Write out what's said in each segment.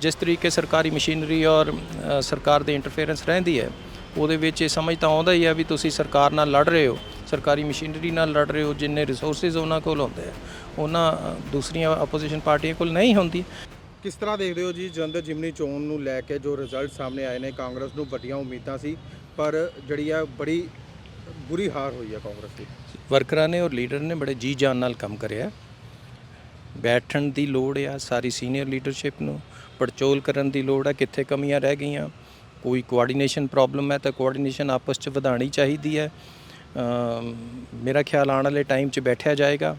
ਜਿਸ ਤਰੀਕੇ ਸਰਕਾਰੀ ਮਸ਼ੀਨਰੀ ਔਰ ਸਰਕਾਰ ਦੇ ਇੰਟਰਫੇਰੈਂਸ ਰਹਿੰਦੀ ਹੈ ਉਹਦੇ ਵਿੱਚ ਇਹ ਸਮਝ ਤਾਂ ਆਉਂਦਾ ਹੀ ਹੈ ਵੀ ਤੁਸੀਂ ਸਰਕਾਰ ਨਾਲ ਲੜ ਰਹੇ ਹੋ ਸਰਕਾਰੀ ਮਸ਼ੀਨਰੀ ਨਾਲ ਲੜ ਰਹੇ ਹੋ ਜਿੰਨੇ ਰਿਸੋਰਸਸ ਉਹਨਾਂ ਕੋਲ ਹੁੰਦੇ ਆ ਉਹਨਾਂ ਦੂਸਰੀਆਂ ਆਪੋਜੀਸ਼ਨ ਪਾਰਟੀਆਂ ਕੋਲ ਨਹੀਂ ਹੁੰਦੀ। ਕਿਸ ਤਰ੍ਹਾਂ ਦੇਖਦੇ ਹੋ ਜੀ ਜਲੰਧਰ ਜਿਮਨੀ ਚੋਣ ਨੂੰ ਲੈ ਕੇ ਜੋ ਰਿਜ਼ਲਟ ਸਾਹਮਣੇ ਆਏ ਨੇ ਕਾਂਗਰਸ ਨੂੰ ਵੱਡੀਆਂ ਉਮੀਦਾਂ ਸੀ ਪਰ ਜਿਹੜੀ ਆ ਬੜੀ ਬੁਰੀ ਹਾਰ ਹੋਈ ਹੈ ਕਾਂਗਰਸ ਦੀ? ਵਰਕਰਾਂ ਨੇ ਔਰ ਲੀਡਰ ਨੇ ਬੜੇ ਜੀ ਜਾਨ ਨਾਲ ਕੰਮ ਕਰਿਆ। ਬੈਠਣ ਦੀ ਲੋੜ ਆ, ਸਾਰੀ ਸੀਨੀਅਰ ਲੀਡਰਸ਼ਿਪ ਨੂੰ ਪੜਚੋਲ ਕਰਨ ਦੀ ਲੋੜ ਆ, ਕਿੱਥੇ ਕਮੀਆਂ ਰਹਿ ਗਈਆਂ। ਕੋਈ ਕੋਆਰਡੀਨੇਸ਼ਨ ਪ੍ਰੋਬਲਮ ਹੈ ਤਾਂ ਕੋਆਰਡੀਨੇਸ਼ਨ ਆਪਸ 'ਚ ਵਧਾਣੀ ਚਾਹੀਦੀ ਹੈ। ਮੇਰਾ ਖਿਆਲ ਆਉਣ ਵਾਲੇ ਟਾਈਮ 'ਚ ਬੈਠਿਆ ਜਾਏਗਾ।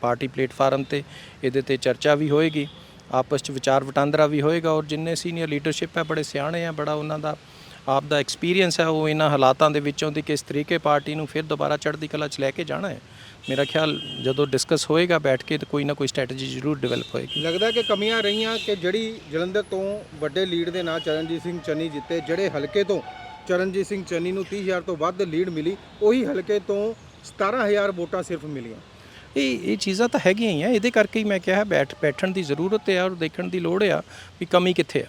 ਪਾਰਟੀ ਪਲੇਟਫਾਰਮ ਤੇ ਇਹਦੇ ਤੇ ਚਰਚਾ ਵੀ ਹੋਏਗੀ। ਆਪਸ 'ਚ ਵਿਚਾਰ ਵਟਾਂਦਰਾ ਵੀ ਹੋਏਗਾ ਔਰ ਜਿੰਨੇ ਸੀਨੀਅਰ ਲੀਡਰਸ਼ਿਪ ਹੈ, ਬੜੇ ਸਿਆਣੇ ਆ, ਬੜਾ ਉਹਨਾਂ ਦਾ ਆਪ ਦਾ ਐਕਸਪੀਰੀਅੰਸ ਹੈ ਉਹ ਇਹਨਾਂ ਹਾਲਾਤਾਂ ਦੇ ਵਿੱਚੋਂ ਦੀ ਕਿਸ ਤਰੀਕੇ ਪਾਰਟੀ ਨੂੰ ਫਿਰ ਦੁਬਾਰਾ ਚੜ੍ਹਦੀ ਕਲਾ 'ਚ ਲੈ ਕੇ ਜਾਣਾ ਹੈ। ਮੇਰਾ ਖਿਆਲ ਜਦੋਂ ਡਿਸਕਸ ਹੋਏਗਾ ਬੈਠ ਕੇ ਤਾਂ ਕੋਈ ਨਾ ਕੋਈ ਸਟ੍ਰੈਟਜੀ ਜ਼ਰੂਰ ਡਿਵੈਲਪ ਹੋਏਗੀ। ਲੱਗਦਾ ਕਿ ਕਮੀਆਂ ਰਹੀਆਂ ਕਿ ਜਿਹੜੀ ਜਲੰਧਰ ਤੋਂ ਵੱਡੇ ਲੀਡ ਦੇ ਨਾਲ ਚਰਨਜੀਤ ਸਿੰਘ ਚੰਨੀ ਜਿੱਤੇ ਜਿਹੜੇ ਹਲਕੇ ਤੋਂ ਚਰਨਜੀਤ ਸਿੰਘ ਚੰਨੀ ਨੂੰ 30000 ਤੋਂ ਵੱਧ ਲੀਡ ਮਿਲੀ ਉਹੀ ਹਲਕੇ ਤੋਂ 17000 ਵੋਟਾਂ ਸਿਰਫ ਮਿਲੀਆਂ। ਇਹ ਇਹ ਚੀਜ਼ਾਂ ਤਾਂ ਹੈਗੀਆਂ ਹੀ ਆ ਇਹਦੇ ਕਰਕੇ ਹੀ ਮੈਂ ਕਿਹਾ ਬੈਠ ਬੈਠਣ ਦੀ ਜ਼ਰੂਰਤ ਹੈ ਔਰ ਦੇਖਣ ਦੀ ਲੋੜ ਆ ਵੀ ਕਮੀ ਕਿੱਥੇ ਆ।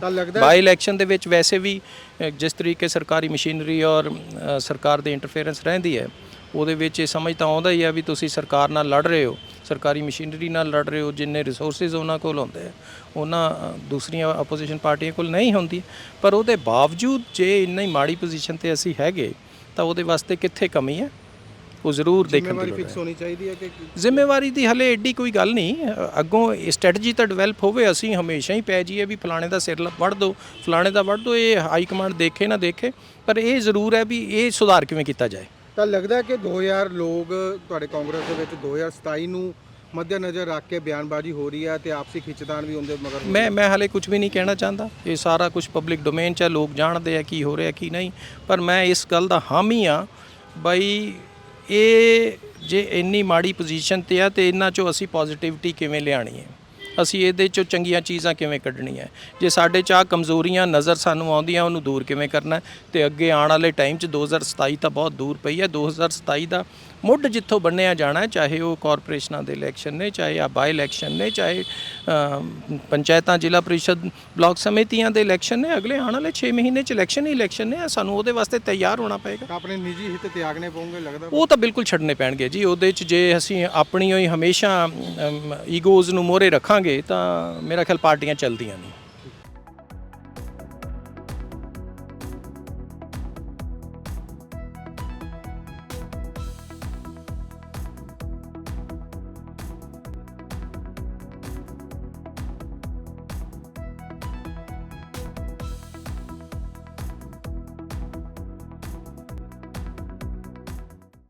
ਤਾਂ ਲੱਗਦਾ ਬਾਈ ਇਲੈਕਸ਼ਨ ਦੇ ਵਿੱਚ ਵੈਸੇ ਵੀ ਜਿਸ ਤਰੀਕੇ ਸਰਕਾਰੀ ਮਸ਼ੀਨਰੀ ਔਰ ਸਰਕਾਰ ਦੇ ਇੰਟਰਫੇਰੈਂਸ ਰਹਿੰਦੀ ਹੈ, ਉਹਦੇ ਵਿੱਚ ਇਹ ਸਮਝ ਤਾਂ ਆਉਂਦਾ ਹੀ ਆ ਵੀ ਤੁਸੀਂ ਸਰਕਾਰ ਨਾਲ ਲੜ ਰਹੇ ਹੋ, ਸਰਕਾਰੀ ਮਸ਼ੀਨਰੀ ਨਾਲ ਲੜ ਰਹੇ ਹੋ, ਜਿੰਨੇ ਰਿਸੋਰਸਸ ਉਹਨਾਂ ਕੋਲ ਹੁੰਦੇ ਆ, ਉਹਨਾਂ ਦੂਸਰੀਆਂ ਆਪੋਜੀਸ਼ਨ ਪਾਰਟੀਆਂ ਕੋਲ ਨਹੀਂ ਹੁੰਦੀ। ਪਰ ਉਹਦੇ ਬਾਵਜੂਦ ਜੇ ਇੰਨੀ ਮਾੜੀ ਪੋਜੀਸ਼ਨ ਤੇ ਅਸੀਂ ਹੈਗੇ, ਤਾਂ ਉਹਦੇ ਵਾਸਤੇ ਕਿੱਥੇ ਕਮੀ ਹੈ? ਉਹ ਜ਼ਰੂਰ ਦੇਖਣ ਦੀ ਲੋੜ ਫਿਕਸ ਹੈ। ਹੋਣੀ ਚਾਹੀਦੀ ਹੈ ਕਿ ਜ਼ਿੰਮੇਵਾਰੀ ਦੀ ਹਲੇ ਐਡੀ ਕੋਈ ਗੱਲ ਨਹੀਂ। ਅ, ਅੱਗੋਂ ਸਟ੍ਰੈਟਜੀ ਤਾਂ ਡਿਵੈਲਪ ਹੋਵੇ ਅਸੀਂ ਹਮੇਸ਼ਾ ਹੀ ਪੈ ਜਾਈਏ ਵੀ ਫਲਾਣੇ ਦਾ ਸਿਰ ਲ- ਵੱਢ ਦਿਓ ਫਲਾਣੇ ਦਾ ਵੱਢ ਦਿਓ ਇਹ ਹਾਈ ਕਮਾਂਡ ਦੇਖੇ ਨਾ ਦੇਖੇ ਪਰ ਇਹ ਜ਼ਰੂਰ ਹੈ ਵੀ ਇਹ ਸੁਧਾਰ ਕਿਵੇਂ ਕੀਤਾ ਜਾਏ। ਤਾਂ ਲੱਗਦਾ ਕਿ 2000 ਲੋਕ ਤੁਹਾਡੇ ਕਾਂਗਰਸ ਦੇ ਵਿੱਚ 2027 ਨੂੰ ਮੱਦੇਨਜ਼ਰ ਰੱਖ ਕੇ ਬਿਆਨਬਾਜ਼ੀ ਹੋ ਰਹੀ ਹੈ ਤੇ ਆਪਸੀ ਖਿੱਚਤਾਨ ਵੀ ਹੁੰਦੇ ਮਗਰ ਹੋ ਰਹੀ ਮੈਂ ਮੈਂ ਹਲੇ ਕੁਝ ਵੀ ਨਹੀਂ ਕਹਿਣਾ ਚਾਹੁੰਦਾ। ਇਹ ਸਾਰਾ ਕੁਝ ਪਬਲਿਕ ਡੋਮੇਨ 'ਚ ਹੈ ਲੋਕ ਜਾਣਦੇ ਆ ਕੀ ਹੋ ਰਿਹਾ ਕੀ ਨਹੀਂ। ਪਰ ਮੈਂ ਇਸ ਗੱਲ ਦਾ ਹਾਮੀ ਆ ਬਈ ਇਹ ਜੇ ਇੰਨੀ ਮਾੜੀ ਪੋਜੀਸ਼ਨ ਤੇ ਆ ਤੇ ਇਹਨਾਂ 'ਚੋਂ ਅਸੀਂ ਪੋਜ਼ਿਟਿਵਿਟੀ ਕਿਵੇਂ ਲਿਆਣੀ ਹੈ? ਅਸੀਂ ਇਹਦੇ 'ਚੋਂ ਚੰਗੀਆਂ ਚੀਜ਼ਾਂ ਕਿਵੇਂ ਕੱਢਣੀਆਂ? ਜੇ ਸਾਡੇ 'ਚ ਆਹ ਕਮਜ਼ੋਰੀਆਂ ਨਜ਼ਰ ਸਾਨੂੰ ਆਉਂਦੀਆਂ, ਉਹਨੂੰ ਦੂਰ ਕਿਵੇਂ ਕਰਨਾ? ਹੈ ਤੇ ਅੱਗੇ ਆਉਣ ਵਾਲੇ ਟਾਈਮ 'ਚ 2027 ਤਾਂ ਬਹੁਤ ਦੂਰ ਪਈ ਹੈ। 2027 ਦਾ ਮੁੱਢ ਜਿੱਥੋਂ ਬੰਨਿਆ ਜਾਣਾ ਚਾਹੇ ਉਹ ਕਾਰਪੋਰੇਸ਼ਨਾਂ ਦੇ ਇਲੈਕਸ਼ਨ ਨੇ ਚਾਹੇ ਆ ਬਾਈ ਇਲੈਕਸ਼ਨ ਨੇ ਚਾਹੇ ਪੰਚਾਇਤਾਂ ਜ਼ਿਲ੍ਹਾ ਪ੍ਰੀਸ਼ਦ ਬਲਾਕ ਸਮਿਤੀਆਂ ਦੇ ਇਲੈਕਸ਼ਨ ਨੇ ਅਗਲੇ ਆਉਣ ਵਾਲੇ 6 ਮਹੀਨੇ 'ਚ ਇਲੈਕਸ਼ਨ ਹੀ ਇਲੈਕਸ਼ਨ ਨੇ ਸਾਨੂੰ ਉਹਦੇ ਵਾਸਤੇ ਤਿਆਰ ਹੋਣਾ ਪਏਗਾ। ਆਪਣੇ ਨਿੱਜੀ ਹਿੱਤ ਤਿਆਗਣੇ ਪਊਗੇ ਲੱਗਦਾ ਉਹ ਤਾਂ ਬਿਲਕੁਲ ਛੱਡਣੇ ਪੈਣਗੇ ਜੀ ਉਹਦੇ 'ਚ ਜੇ ਅਸੀਂ ਆਪਣੀ ਹੀ ਹਮੇਸ਼ਾ ਈਗੋਜ਼ ਨੂੰ ਮੋਹਰੇ ਰੱਖਾਂਗੇ ਤਾਂ ਮੇਰਾ ਖਿਆਲ ਪਾਰਟੀਆਂ ਚੱਲਦੀਆਂ ਨਹੀਂ।